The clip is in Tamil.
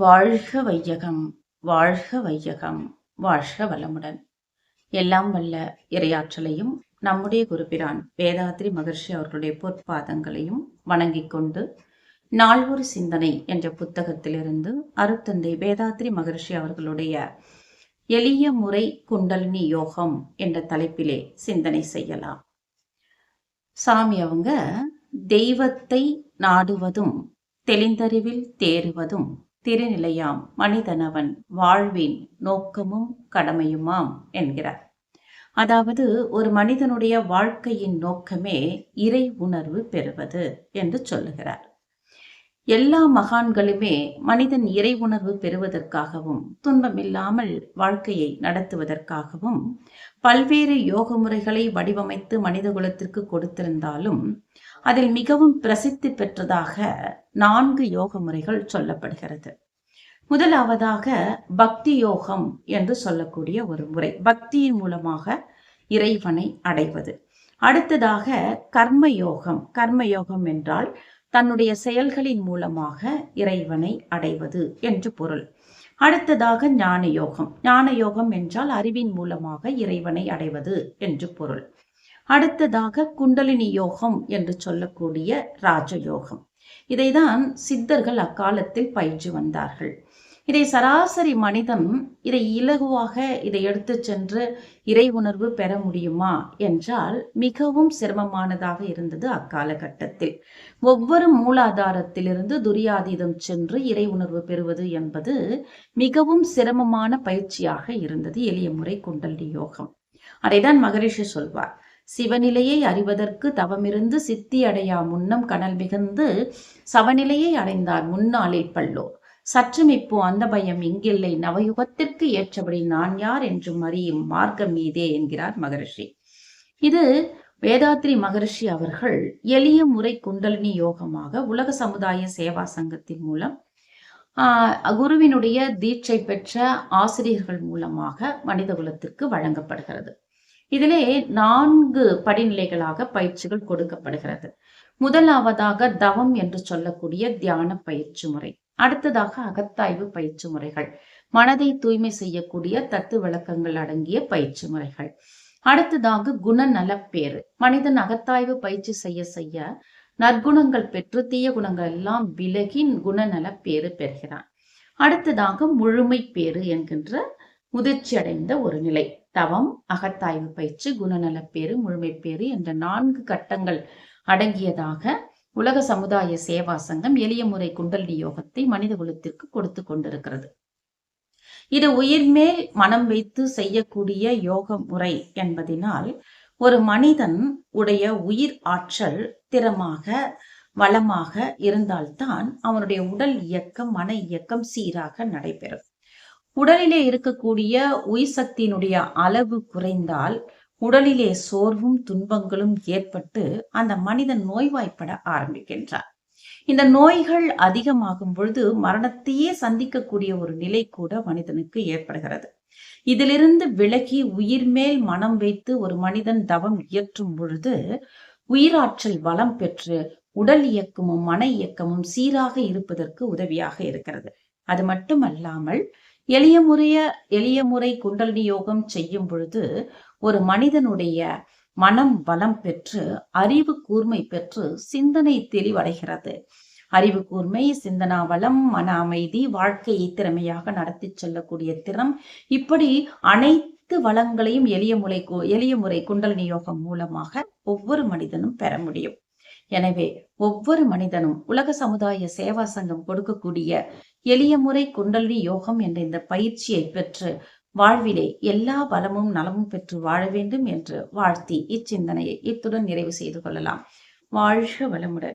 வாழ்க வையகம் வாழ்க வையகம் வாழ்க வளமுடன். எல்லாம் வல்ல இரையாற்றலையும் நம்முடைய குருபிரான் வேதாத்ரி மகர்ஷி அவர்களுடைய பொற்பாதங்களையும் வணங்கிக் கொண்டு நால்வொரு சிந்தனை என்ற புத்தகத்திலிருந்து அருத்தந்தை வேதாத்ரி மகர்ஷி அவர்களுடைய எளிய முறை குண்டலினி யோகம் என்ற தலைப்பிலே சிந்தனை செய்யலாம். சாமி அவங்க தெய்வத்தை நாடுவதும் தெளிந்தறிவில் தேறுவதும் திருநிலையாம் மனிதனவன் வாழ்வின் நோக்கமும் கடமையுமாம் என்கிறார். அதாவது ஒரு மனிதனுடைய வாழ்க்கையின் நோக்கமே இறை உணர்வு பெறுவது என்று சொல்லுகிறார். எல்லா மகான்களுமே மனிதன் இறை உணர்வு பெறுவதற்காகவும் துன்பமில்லாமல் வாழ்க்கையை நடத்துவதற்காகவும் பல்வேறு யோக முறைகளை வடிவமைத்து மனித குலத்திற்கு கொடுத்திருந்தாலும் அதில் மிகவும் பிரசித்தி பெற்றதாக நான்கு யோக முறைகள் சொல்லப்படுகிறது. முதலாவதாக பக்தி யோகம் என்று சொல்லக்கூடிய ஒரு முறை. பக்தியின் மூலமாக இறைவனை அடைவது. அடுத்ததாக கர்ம யோகம். கர்ம யோகம் என்றால் தன்னுடைய செயல்களின் மூலமாக இறைவனை அடைவது என்று பொருள். அடுத்ததாக ஞான யோகம் ஞான யோகம் என்றால் அறிவின் மூலமாக இறைவனை அடைவது என்று பொருள். அடுத்ததாக குண்டலினி யோகம் என்று சொல்லக்கூடிய ராஜயோகம். இதைதான் சித்தர்கள் அக்காலத்தில் பயின்று வந்தார்கள். இதை சராசரி மனிதன் இதை இலகுவாக இதை எடுத்து சென்று இறை உணர்வு பெற முடியுமா என்றால் மிகவும் சிரமமானதாக இருந்தது அக்காலகட்டத்தில். ஒவ்வொரு மூலாதாரத்திலிருந்து துரியாதீதம் சென்று இறை உணர்வு பெறுவது என்பது மிகவும் சிரமமான பயிற்சியாக இருந்தது எளிய முறை குண்டலி யோகம். அதைதான் மகரிஷி சொல்வார். சிவநிலையை அறிவதற்கு தவமிருந்து சித்தி அடையா முன்னம் கனல் மிகுந்து சவநிலையை அடைந்தார் முன்னாளில் பல்லோர் சற்றும் இப்போ அந்த பயம் இங்கில்லை நவயுகத்திற்கு ஏற்றபடி நான் யார் என்றும் அறியும் மார்க்கம் மீதே என்கிறார் மகரிஷி. இது வேதாத்ரி மகரிஷி அவர்கள் எளிய முறை குண்டலினி யோகமாக உலக சமுதாய சேவா சங்கத்தின் மூலம் குருவினுடைய தீட்சை பெற்ற ஆசிரியர்கள் மூலமாக மனித குலத்திற்கு வழங்கப்படுகிறது. இதிலே நான்கு படிநிலைகளாக பயிற்சிகள் கொடுக்கப்படுகிறது. முதலாவதாக தவம் என்று சொல்லக்கூடிய தியான பயிற்சி முறை. அடுத்ததாக அகத்தாய்வு பயிற்சி முறைகள். மனதை தூய்மை செய்யக்கூடிய தத்து விளக்கங்கள் அடங்கிய பயிற்சி முறைகள். அடுத்ததாக குணநலப்பேறு மனிதன் அகத்தாய்வு பயிற்சி செய்ய செய்ய நற்குணங்கள் பெற்று தீய குணங்கள் எல்லாம் விலகி குணநல பேறு பெறுகிறான். அடுத்ததாக முழுமை பேறு என்கின்ற முதிர்ச்சி அடைந்த ஒரு நிலை. தவம் அகத்தாய்வு பயிற்சி குணநலப்பேறு முழுமைப்பேறு என்ற நான்கு கட்டங்கள் அடங்கியதாக உலக சமுதாய சேவா சங்கம் எளிய முறை குண்டலினி யோகத்தை மனித குலத்திற்கு கொடுத்து கொண்டிருக்கிறது. இது உயிர்மேல் மனம் வைத்து செய்யக்கூடிய யோக முறை என்பதனால் ஒரு மனிதன் உடைய உயிர் ஆற்றல் திறமாக வளமாக இருந்தால்தான் அவனுடைய உடல் இயக்கம் மன இயக்கம் சீராக நடைபெறும். உடலிலே இருக்கக்கூடிய உயிர் சக்தியினுடைய அளவு குறைந்தால் உடலிலே சோர்வும் துன்பங்களும் ஏற்பட்டு அந்த மனிதன் நோய்வாய்ப்பட ஆரம்பிக்கின்றார் இந்த நோய்கள் அதிகமாகும் பொழுது மரணத்தையே சந்திக்கக்கூடிய ஒரு நிலை கூட மனிதனுக்கு ஏற்படுகிறது. இதிலிருந்து விலகி உயிர் மேல் மனம் வைத்து ஒரு மனிதன் தவம் இயற்றும் பொழுது உயிராற்றல் வளம் பெற்று உடல் இயக்கமும் மன இயக்கமும் சீராக இருப்பதற்கு உதவியாக இருக்கிறது. அது மட்டுமல்லாமல் எளிய முறைய எளிய முறை குண்டலினி யோகம் செய்யும் பொழுது ஒரு மனிதனுடைய மனம் பலம் பெற்று அறிவு கூர்மை பெற்று சிந்தனை தெளிவடைகிறது. அறிவு கூர்மை சிந்தனா வளம் மன அமைதி வாழ்க்கையை திறமையாக நடத்தி செல்லக்கூடிய திறம். இப்படி அனைத்து வளங்களையும் எளிய முறை எளிய முறை குண்டலினி யோகம் மூலமாக ஒவ்வொரு மனிதனும் பெற முடியும். எனவே ஒவ்வொரு மனிதனும் உலக சமுதாய சேவா சங்கம் கொடுக்கக்கூடிய எளிய முறை குண்டலினி யோகம் என்ற இந்த பயிற்சியை பெற்று வாழ்விலே எல்லா பலமும் நலமும் பெற்று வாழ வேண்டும் என்று வாழ்த்தி இச்சிந்தனையை இத்துடன் நிறைவு செய்து கொள்ளலாம். வாழ்க வளமுடன்.